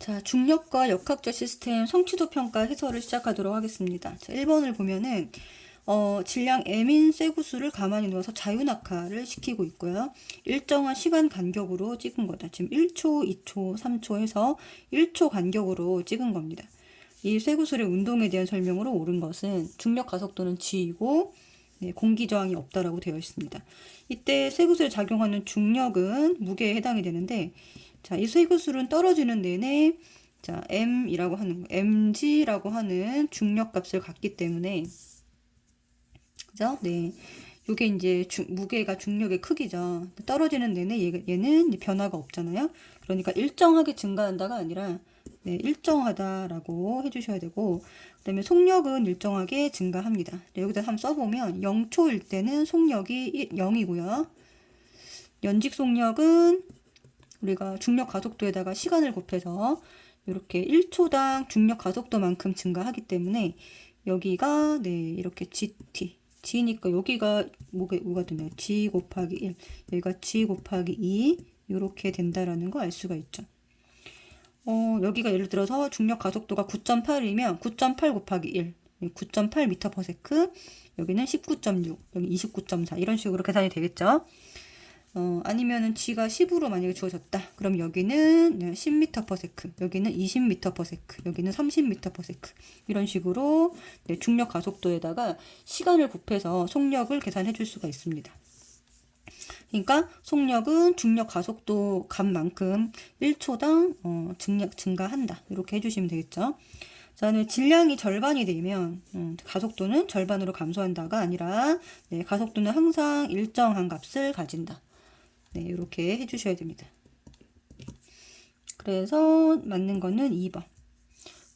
자, 중력과 역학적 시스템 성취도 평가 해설을 시작하도록 하겠습니다. 자, 1번을 보면은 어, 질량 m인 쇠구슬을 가만히 누워서 자유낙하를 시키고 있고요. 일정한 시간 간격으로 찍은 거다. 지금 1초, 2초, 3초 해서 1초 간격으로 찍은 겁니다. 이 쇠구슬의 운동에 대한 설명으로 옳은 것은 중력 가속도는 g이고 네, 공기 저항이 없다라고 되어 있습니다. 이때 쇠구슬에 작용하는 중력은 무게에 해당이 되는데 자, 이 쇠구슬은 떨어지는 내내 자, m이라고 하는 거, mg라고 하는 중력 값을 갖기 때문에 그죠? 네. 요게 이제 주, 무게가 중력의 크기죠. 떨어지는 내내 얘, 얘는 변화가 없잖아요. 그러니까 일정하게 증가한다가 아니라 네, 일정하다라고 해주셔야 되고 그 다음에 속력은 일정하게 증가합니다. 네, 여기다 한번 써보면 0초일 때는 속력이 0이고요. 연직 속력은 우리가 중력 가속도에다가 시간을 곱해서 이렇게 1초당 중력 가속도만큼 증가하기 때문에 여기가 네 이렇게 gt g니까 여기가 뭐가, 뭐가 되나요? g 곱하기 1 여기가 g 곱하기 2 이렇게 된다라는 거 알 수가 있죠. 어, 여기가 예를 들어서 중력 가속도가 9.8이면 9.8 곱하기 1 9.8 미터 퍼 세크 여기는 19.6 여기 29.4 이런 식으로 계산이 되겠죠. 어, 아니면은 g가 10으로 만약에 주어졌다. 그럼 여기는 10m per s 여기는 20m per s 여기는 30m per s 이런 식으로 네, 중력 가속도에다가 시간을 곱해서 속력을 계산해 줄 수가 있습니다. 그러니까 속력은 중력 가속도 값만큼 1초당 어, 증력 증가한다. 이렇게 해주시면 되겠죠. 자, 네, 질량이 절반이 되면 음, 가속도는 절반으로 감소한다가 아니라 네, 가속도는 항상 일정한 값을 가진다. 네, 이렇게 해주셔야 됩니다. 그래서 맞는 거는 2번.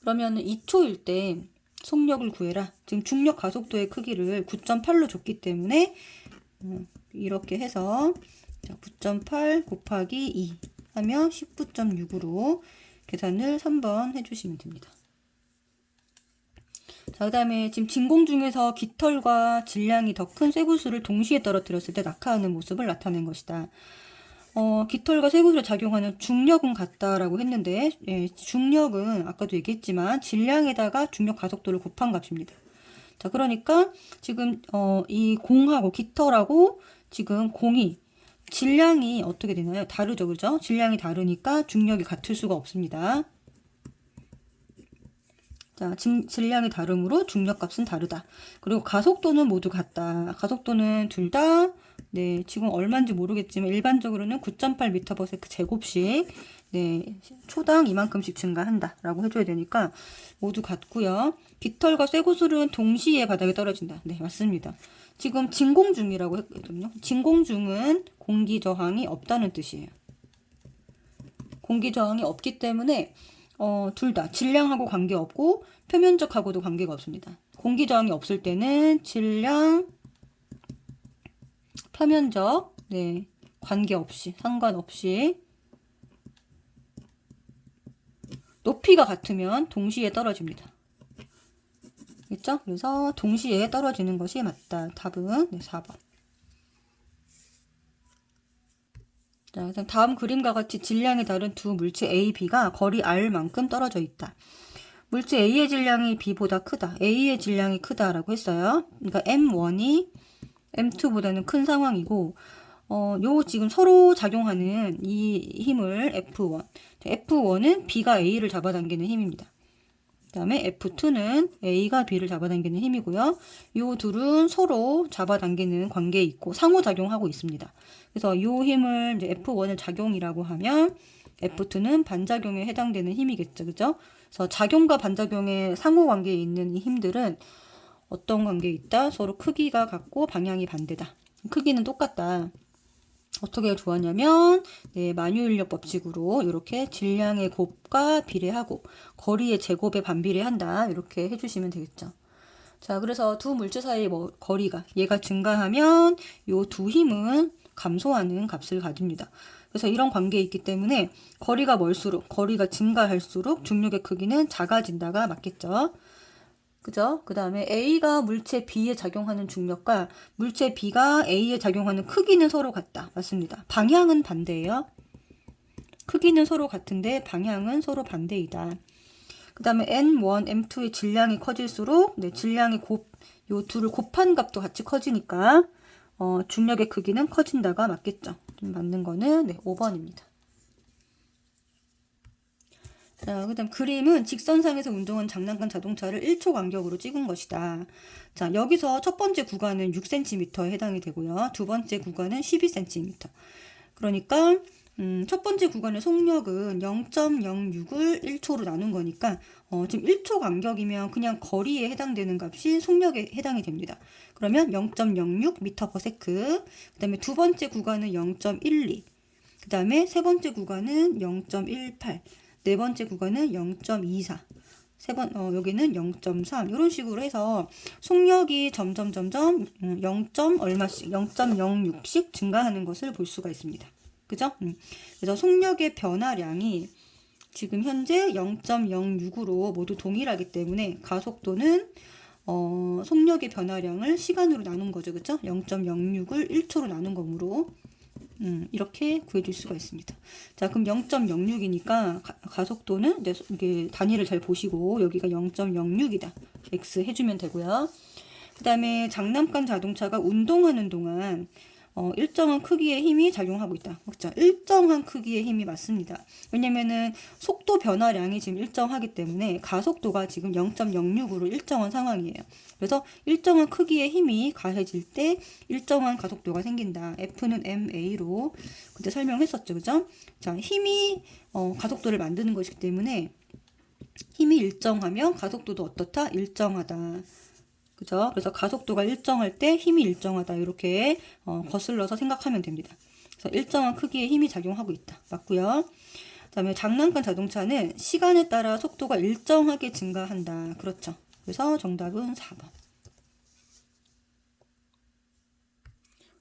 그러면 2초일 때 속력을 구해라. 지금 중력 가속도의 크기를 9.8로 줬기 때문에 음, 이렇게 해서 9.8 곱하기 2 하면 19.6으로 계산을 3번 해주시면 됩니다. 자, 그 다음에 지금 진공 중에서 깃털과 질량이 더 큰 쇠구슬을 동시에 떨어뜨렸을 때 낙하하는 모습을 나타낸 것이다. 어, 깃털과 쇠구슬에 작용하는 중력은 같다라고 했는데, 예, 중력은 아까도 얘기했지만 질량에다가 중력 가속도를 곱한 값입니다. 자, 그러니까 지금 어, 이 공하고 깃털하고 지금 공이 질량이 어떻게 되나요? 다르죠, 그죠? 질량이 다르니까 중력이 같을 수가 없습니다. 자, 질량이 다르므로 중력값은 다르다. 그리고 가속도는 모두 같다. 가속도는 둘 다, 네, 지금 얼마인지 모르겠지만 일반적으로는 9.8m/s 제곱씩, 네, 초당 이만큼씩 증가한다. 라고 해줘야 되니까 모두 같고요. 깃털과 쇠구슬은 동시에 바닥에 떨어진다. 네, 맞습니다. 지금 진공 중이라고 했거든요. 진공 중은 공기 저항이 없다는 뜻이에요. 공기 저항이 없기 때문에 어, 둘 다 질량하고 관계없고 표면적하고도 관계가 없습니다. 공기 저항이 없을 때는 질량, 표면적, 네, 관계없이, 상관없이 높이가 같으면 동시에 떨어집니다. 있죠? 그래서 동시에 떨어지는 것이 맞다. 답은 네, 4번. 자, 다음 그림과 같이 질량이 다른 두 물체 A, B가 거리 R만큼 떨어져 있다. 물체 A의 질량이 B보다 크다. A의 질량이 크다라고 했어요. 그러니까 M1이 M2보다는 큰 상황이고, 어, 요 지금 서로 작용하는 이 힘을 F1. F1은 B가 A를 잡아당기는 힘입니다. 그 다음에 F2는 A가 B를 잡아당기는 힘이고요. 이 둘은 서로 잡아당기는 관계에 있고 상호작용하고 있습니다. 그래서 이 힘을 이제 F1을 작용이라고 하면 F2는 반작용에 해당되는 힘이겠죠. 그죠? 그래서 작용과 반작용의 상호관계에 있는 이 힘들은 어떤 관계에 있다? 서로 크기가 같고 방향이 반대다. 크기는 똑같다. 어떻게 구하냐면 네, 만유인력 법칙으로 이렇게 질량의 곱과 비례하고 거리의 제곱에 반비례한다 이렇게 해주시면 되겠죠. 자 그래서 두 물체 사이의 뭐, 거리가 얘가 증가하면 이두 힘은 감소하는 값을 가집니다. 그래서 이런 관계에 있기 때문에 거리가 멀수록 거리가 증가할수록 중력의 크기는 작아진다가 맞겠죠. 그죠? 그 다음에 A가 물체 B에 작용하는 중력과 물체 B가 A에 작용하는 크기는 서로 같다. 맞습니다. 방향은 반대예요. 크기는 서로 같은데 방향은 서로 반대이다. 그 다음에 N1, M2의 질량이 커질수록 네, 질량이 곱, 요 둘을 곱한 값도 같이 커지니까 어, 중력의 크기는 커진다가 맞겠죠. 좀 맞는 거는 네, 5번입니다. 자, 그 다음 그림은 직선상에서 운동한 장난감 자동차를 1초 간격으로 찍은 것이다. 자, 여기서 첫 번째 구간은 6cm에 해당이 되고요. 두 번째 구간은 12cm. 그러니까 음, 첫 번째 구간의 속력은 0.06을 1초로 나눈 거니까 어, 지금 1초 간격이면 그냥 거리에 해당되는 값이 속력에 해당이 됩니다. 그러면 0.06 m/s. 그다음에 두 번째 구간은 0.12. 그다음에 세 번째 구간은 0.18. 네 번째 구간은 0.24. 세 번, 어, 여기는 0.3. 이런 식으로 해서 속력이 점점, 점점, 음, 0. 얼마씩, 0.06씩 증가하는 것을 볼 수가 있습니다. 그죠? 음. 그래서 속력의 변화량이 지금 현재 0.06으로 모두 동일하기 때문에 가속도는 어, 속력의 변화량을 시간으로 나눈 거죠. 그죠? 0.06을 1초로 나눈 거므로 음, 이렇게 구해줄 수가 있습니다. 자, 그럼 0.06이니까 가, 속도는 네, 이게 단위를 잘 보시고 여기가 0.06이다. x 해주면 되고요. 그 다음에 장난감 자동차가 운동하는 동안 어, 일정한 크기의 힘이 작용하고 있다. 그렇죠? 일정한 크기의 힘이 맞습니다. 왜냐면은 속도 변화량이 지금 일정하기 때문에 가속도가 지금 0.06으로 일정한 상황이에요. 그래서 일정한 크기의 힘이 가해질 때 일정한 가속도가 생긴다. F는 ma로 그때 설명했었죠. 그죠? 자, 힘이 어, 가속도를 만드는 것이기 때문에 힘이 일정하면 가속도도 어떻다? 일정하다. 그죠? 그래서 가속도가 일정할 때 힘이 일정하다. 이렇게 어, 거슬러서 생각하면 됩니다. 그래서 일정한 크기의 힘이 작용하고 있다. 맞고요. 그다음에 장난감 자동차는 시간에 따라 속도가 일정하게 증가한다. 그렇죠. 그래서 정답은 4번.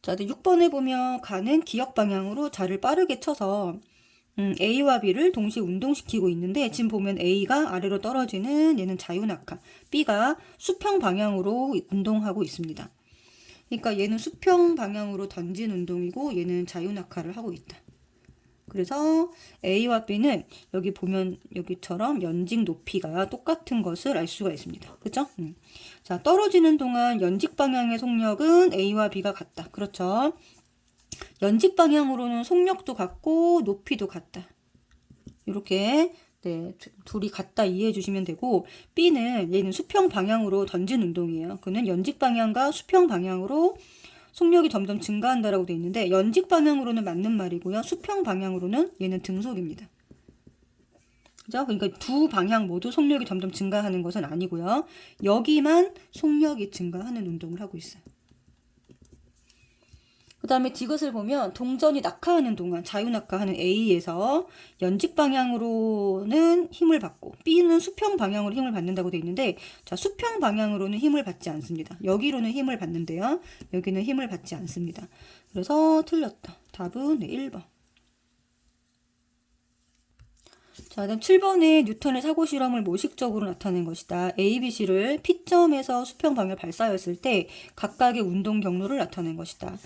자, 6번에 보면 가는 기역 방향으로 자를 빠르게 쳐서 음, A와 B를 동시에 운동시키고 있는데 지금 보면 A가 아래로 떨어지는 얘는 자유낙하, B가 수평 방향으로 운동하고 있습니다. 그러니까 얘는 수평 방향으로 던진 운동이고 얘는 자유낙하를 하고 있다. 그래서 A와 B는 여기 보면 여기처럼 연직 높이가 똑같은 것을 알 수가 있습니다. 그죠? 음. 자, 떨어지는 동안 연직 방향의 속력은 A와 B가 같다. 그렇죠? 연직 방향으로는 속력도 같고 높이도 같다. 이렇게 네, 둘이 같다 이해해 주시면 되고 B는 얘는 수평 방향으로 던진 운동이에요. 그는 연직 방향과 수평 방향으로 속력이 점점 증가한다라고 돼 있는데 연직 방향으로는 맞는 말이고요. 수평 방향으로는 얘는 등속입니다. 그죠? 그러니까 두 방향 모두 속력이 점점 증가하는 것은 아니고요. 여기만 속력이 증가하는 운동을 하고 있어요. 그 다음에 디귿을 보면 동전이 낙하하는 동안 자유낙하하는 A에서 연직 방향으로는 힘을 받고 B는 수평 방향으로 힘을 받는다고 되어 있는데 자 수평 방향으로는 힘을 받지 않습니다. 여기로는 힘을 받는데요. 여기는 힘을 받지 않습니다. 그래서 틀렸다. 답은 네, 1번. 자, 다음 7번에 뉴턴의 사고 실험을 모식적으로 나타낸 것이다. A, B, C를 P점에서 수평 방향 발사하였을 때 각각의 운동 경로를 나타낸 것이다.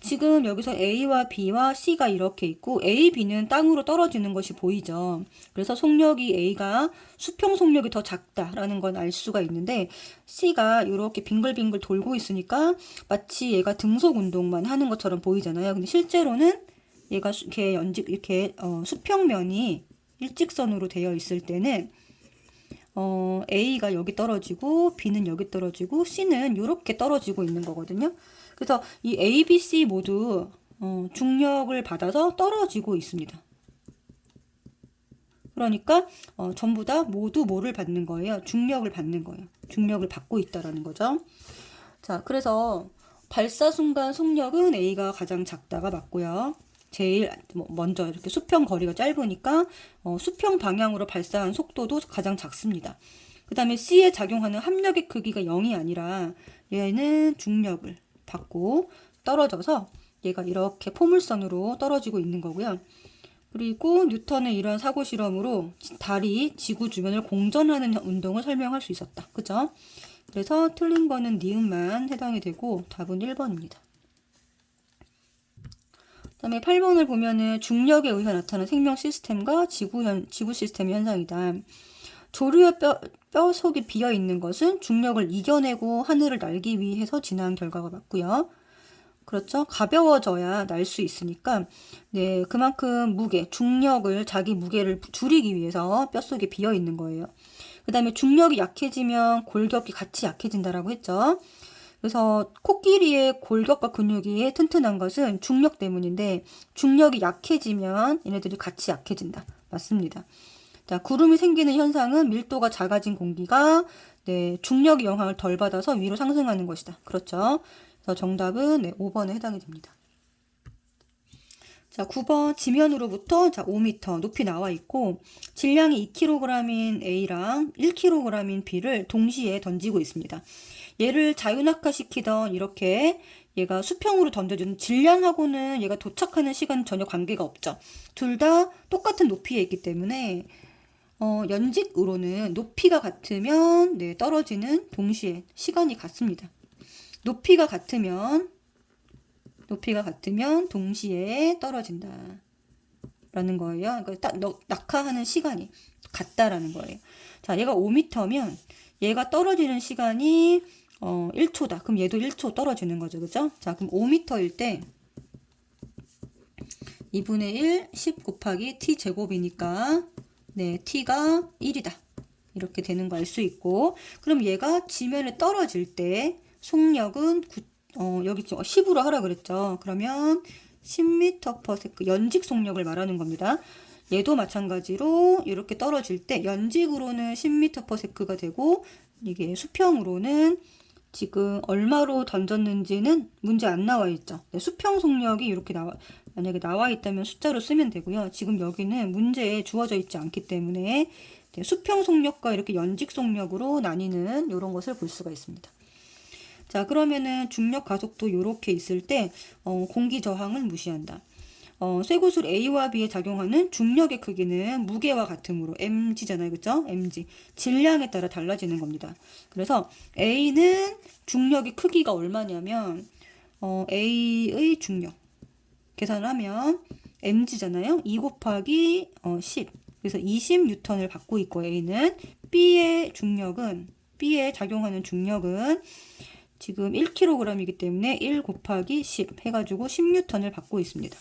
지금 여기서 A와 B와 C가 이렇게 있고 A, B는 땅으로 떨어지는 것이 보이죠. 그래서 속력이 A가 수평 속력이 더 작다라는 건 알 수가 있는데 C가 이렇게 빙글빙글 돌고 있으니까 마치 얘가 등속 운동만 하는 것처럼 보이잖아요. 근데 실제로는 얘가 이렇게 연직 이렇게 어, 수평면이 일직선으로 되어 있을 때는 어, A가 여기 떨어지고 B는 여기 떨어지고 C는 이렇게 떨어지고 있는 거거든요. 그래서 이 A, B, C 모두 어, 중력을 받아서 떨어지고 있습니다. 그러니까 어, 전부 다 모두 뭐를 받는 거예요? 중력을 받는 거예요. 중력을 받고 있다라는 거죠. 자, 그래서 발사 순간 속력은 A가 가장 작다가 맞고요. 제일 뭐 먼저 이렇게 수평 거리가 짧으니까 어, 수평 방향으로 발사한 속도도 가장 작습니다. 그 다음에 C에 작용하는 합력의 크기가 0이 아니라 얘는 중력을 받고 떨어져서 얘가 이렇게 포물선으로 떨어지고 있는 거고요. 그리고 뉴턴의 이러한 사고 실험으로 달이 지구 주변을 공전하는 운동을 설명할 수 있었다. 그죠? 그래서 틀린 거는 니은만 해당이 되고 답은 1번입니다. 그다음에 8번을 보면은 중력에 의해 나타나는 생명 시스템과 지구 현, 지구 시스템 현상이다. 조류의 뼈, 뼈 속이 비어 있는 것은 중력을 이겨내고 하늘을 날기 위해서 진화한 결과가 맞고요. 그렇죠. 가벼워져야 날 수 있으니까, 네, 그만큼 무게, 중력을, 자기 무게를 줄이기 위해서 뼛속에 비어 있는 거예요. 그 다음에 중력이 약해지면 골격이 같이 약해진다라고 했죠. 그래서 코끼리의 골격과 근육이 튼튼한 것은 중력 때문인데, 중력이 약해지면 얘네들이 같이 약해진다. 맞습니다. 자, 구름이 생기는 현상은 밀도가 작아진 공기가 네, 중력의 영향을 덜 받아서 위로 상승하는 것이다. 그렇죠. 그래서 정답은 네, 5번에 해당이 됩니다. 자, 9번 지면으로부터 자, 5m 높이 나와 있고 질량이 2kg인 A랑 1kg인 B를 동시에 던지고 있습니다. 얘를 자유낙하시키던 이렇게 얘가 수평으로 던져주는 질량하고는 얘가 도착하는 시간 전혀 관계가 없죠. 둘 다 똑같은 높이에 있기 때문에 어, 연직으로는 높이가 같으면 네, 떨어지는 동시에 시간이 같습니다. 높이가 같으면 높이가 같으면 동시에 떨어진다. 라는 거예요. 그러니까 딱 너- 낙하하는 시간이 같다라는 거예요. 자, 얘가 5m면 얘가 떨어지는 시간이 어, 1초다. 그럼 얘도 1초 떨어지는 거죠. 그죠? 자, 그럼 5m일 때 2분의 1, 10 곱하기 t 제곱이니까 네, t가 1이다. 이렇게 되는 거 알 수 있고 그럼 얘가 지면에 떨어질 때 속력은 구- 어, 여기 지금 10으로 하라 그랬죠. 그러면 10m/s 연직 속력을 말하는 겁니다. 얘도 마찬가지로 이렇게 떨어질 때 연직으로는 10m/s가 되고 이게 수평으로는 지금 얼마로 던졌는지는 문제 안 나와 있죠. 네, 수평 속력이 이렇게 나와 만약에 나와 있다면 숫자로 쓰면 되고요. 지금 여기는 문제에 주어져 있지 않기 때문에 네, 수평 속력과 이렇게 연직 속력으로 나뉘는 이런 것을 볼 수가 있습니다. 자, 그러면은 중력 가속도 이렇게 있을 때 어, 공기 저항을 무시한다. 어, 쇠구슬 A와 B에 작용하는 중력의 크기는 무게와 같으므로 mg잖아요. 그죠? mg. 질량에 따라 달라지는 겁니다. 그래서 A는 중력의 크기가 얼마냐면 어, A의 중력 계산을 하면 mg잖아요. 2 곱하기 어, 10. 그래서 20N을 받고 있고 A는 B의 중력은 B에 작용하는 중력은 지금 1kg이기 때문에 1 곱하기 10 해가지고 10N을 받고 있습니다.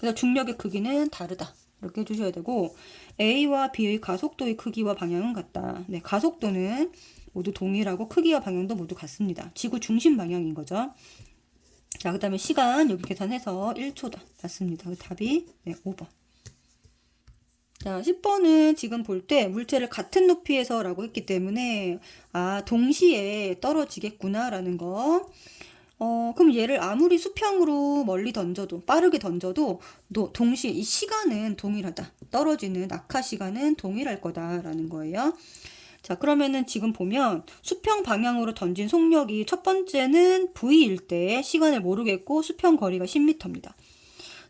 그래서 중력의 크기는 다르다. 이렇게 해주셔야 되고 A와 B의 가속도의 크기와 방향은 같다. 네, 가속도는 모두 동일하고 크기와 방향도 모두 같습니다. 지구 중심 방향인 거죠. 자, 그 다음에 시간 여기 계산해서 1초다. 맞습니다. 그 답이 네, 5번. 자, 10번은 지금 볼 때 물체를 같은 높이에서 라고 했기 때문에 아, 동시에 떨어지겠구나라는 거. 어, 그럼 얘를 아무리 수평으로 멀리 던져도 빠르게 던져도 도, 동시에 이 시간은 동일하다. 떨어지는 낙하 시간은 동일할 거다라는 거예요. 자, 그러면은 지금 보면 수평 방향으로 던진 속력이 첫 번째는 V일 때 시간을 모르겠고 수평 거리가 10m입니다.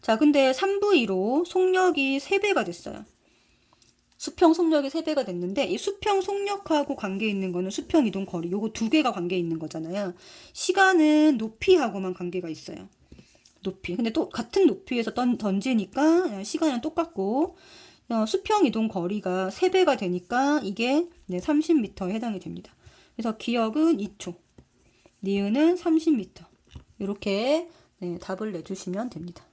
자, 근데 3V로 속력이 3배가 됐어요. 수평 속력이 3배가 됐는데 이 수평 속력하고 관계 있는 거는 수평 이동 거리 요거 두 개가 관계 있는 거잖아요. 시간은 높이하고만 관계가 있어요. 높이. 근데 또 같은 높이에서 던, 던지니까 시간은 똑같고 어, 수평 이동 거리가 3배가 되니까 이게 네, 30m에 해당이 됩니다. 그래서 기억은 2초. 니은은 30m. 이렇게 네, 답을 내주시면 됩니다.